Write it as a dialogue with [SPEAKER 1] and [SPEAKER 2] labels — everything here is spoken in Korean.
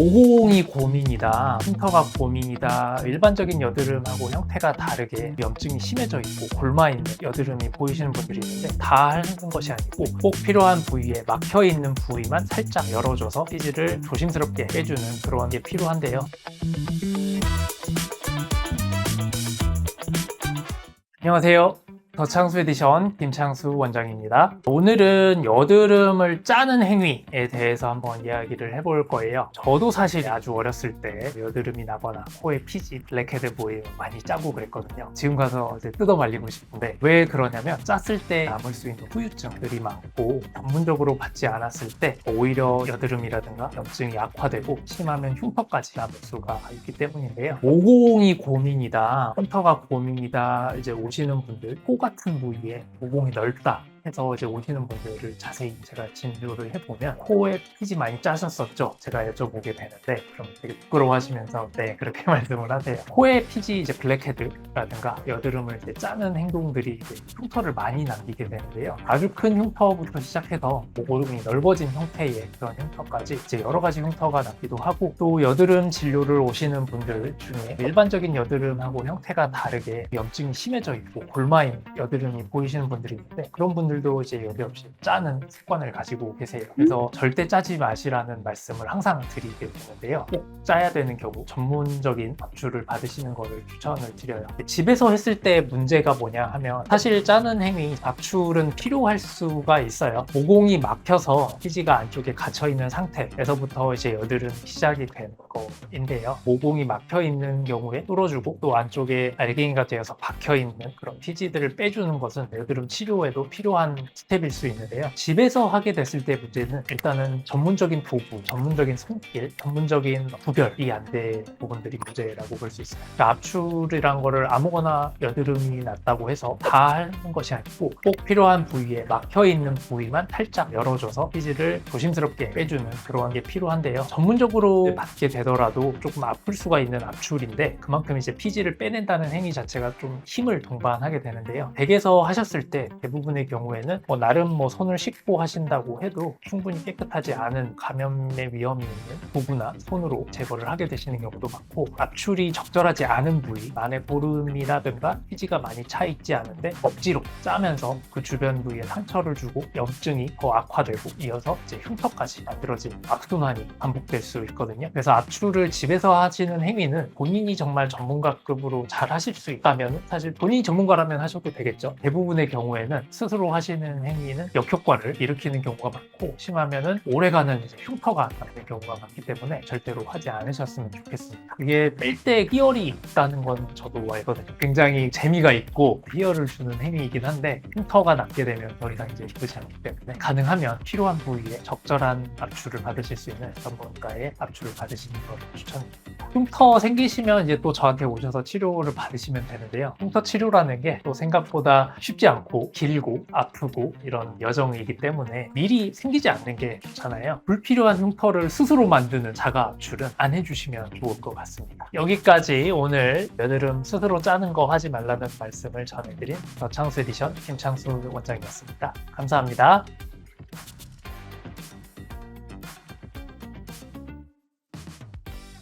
[SPEAKER 1] 모공이 고민이다, 흉터가 고민이다, 일반적인 여드름하고 형태가 다르게 염증이 심해져 있고 골마 있는 여드름이 보이시는 분들이 있는데 다 하는 것이 아니고 꼭 필요한 부위에 막혀 있는 부위만 살짝 열어줘서 피지를 조심스럽게 빼주는 그런 게 필요한데요. 안녕하세요. 더창수 에디션 김창수 원장입니다. 오늘은 여드름을 짜는 행위에 대해서 한번 이야기를 해볼 거예요. 저도 사실 아주 어렸을 때 여드름이 나거나 코에 피지, 블랙헤드 보이면 많이 짜고 그랬거든요. 지금 가서 이제 뜯어 말리고 싶은데 왜 그러냐면 짰을 때 남을 수 있는 후유증들이 많고 전문적으로 받지 않았을 때 오히려 여드름이라든가 염증이 악화되고 심하면 흉터까지 남을 수가 있기 때문인데요. 모공이 고민이다, 흉터가 고민이다 이제 오시는 분들 코 같은 부위에 모공이 넓다 해서 이제 오시는 분들을 자세히 제가 진료를 해보면 코에 피지 많이 짜셨었죠? 제가 여쭤보게 되는데 그럼 되게 부끄러워하시면서 네 그렇게 말씀을 하세요. 코에 피지 이제 블랙헤드라든가 여드름을 이제 짜는 행동들이 이제 흉터를 많이 남기게 되는데요. 아주 큰 흉터부터 시작해서 모공이 넓어진 형태의 그런 흉터까지 이제 여러 가지 흉터가 남기도 하고 또 여드름 진료를 오시는 분들 중에 일반적인 여드름하고 형태가 다르게 염증이 심해져 있고 골마 있는 여드름이 보이시는 분들이 있는데 그런 분들 도 이제 여기 없이 짜는 습관을 가지고 계세요. 그래서 절대 짜지 마시라는 말씀을 항상 드리게 되는데요. 꼭 짜야 되는 경우 전문적인 압출을 받으시는 것을 추천을 드려요. 집에서 했을 때 문제가 뭐냐 하면 사실 짜는 행위 압출은 필요할 수가 있어요. 모공이 막혀서 피지가 안쪽에 갇혀 있는 상태에서부터 이제 여드름이 시작이 되는 거인데요. 모공이 막혀 있는 경우에 뚫어주고 또 안쪽에 알갱이가 되어서 박혀 있는 그런 피지들을 빼주는 것은 여드름 치료에도 필요한 스텝일 수 있는데요. 집에서 하게 됐을 때 문제는 일단은 전문적인 도구, 전문적인 손길, 전문적인 구별이 안된 부분들이 문제라고 볼 수 있어요. 그러니까 압출이란 거를 아무거나 여드름이 났다고 해서 다 하는 것이 아니고 꼭 필요한 부위에 막혀 있는 부위만 살짝 열어줘서 피지를 조심스럽게 빼주는 그런 게 필요한데요. 전문적으로 받게 되더라도 조금 아플 수가 있는 압출인데 그만큼 이제 피지를 빼낸다는 행위 자체가 좀 힘을 동반하게 되는데요. 댁에서 하셨을 때 대부분의 경우 에는 뭐 나름 뭐 손을 씻고 하신다고 해도 충분히 깨끗하지 않은 감염의 위험이 있는 도구나 손으로 제거를 하게 되시는 경우도 많고 압출이 적절하지 않은 부위 안에 보름이라든가 피지가 많이 차 있지 않은데 억지로 짜면서 그 주변 부위에 상처를 주고 염증이 더 악화되고 이어서 이제 흉터까지 만들어진 악순환이 반복될 수 있거든요. 그래서 압출을 집에서 하시는 행위는 본인이 정말 전문가급으로 잘 하실 수 있다면 사실 본인이 전문가라면 하셔도 되겠죠. 대부분의 경우에는 스스로 하 시는 행위는 역효과를 일으키는 경우가 많고 심하면은 오래가는 이제 흉터가 나는 경우가 많기 때문에 절대로 하지 않으셨으면 좋겠습니다. 그게 뺄때 희열이 있다는 건 저도 알거든요. 굉장히 재미가 있고 희열을 주는 행위이긴 한데 흉터가 남게 되면 더 이상 이제 기쁘지 않기 때문에 가능하면 필요한 부위에 적절한 압출을 받으실 수 있는 전문가의 압출을 받으시는 걸 추천드립니다. 흉터 생기시면 이제 또 저한테 오셔서 치료를 받으시면 되는데요. 흉터 치료라는 게 또 생각보다 쉽지 않고 길고 아프고 이런 여정이기 때문에 미리 생기지 않는 게 좋잖아요. 불필요한 흉터를 스스로 만드는 자가 압출은 안 해주시면 좋을 것 같습니다. 여기까지 오늘 여드름 스스로 짜는 거 하지 말라는 말씀을 전해드린 더 창수 에디션 김창수 원장이었습니다. 감사합니다.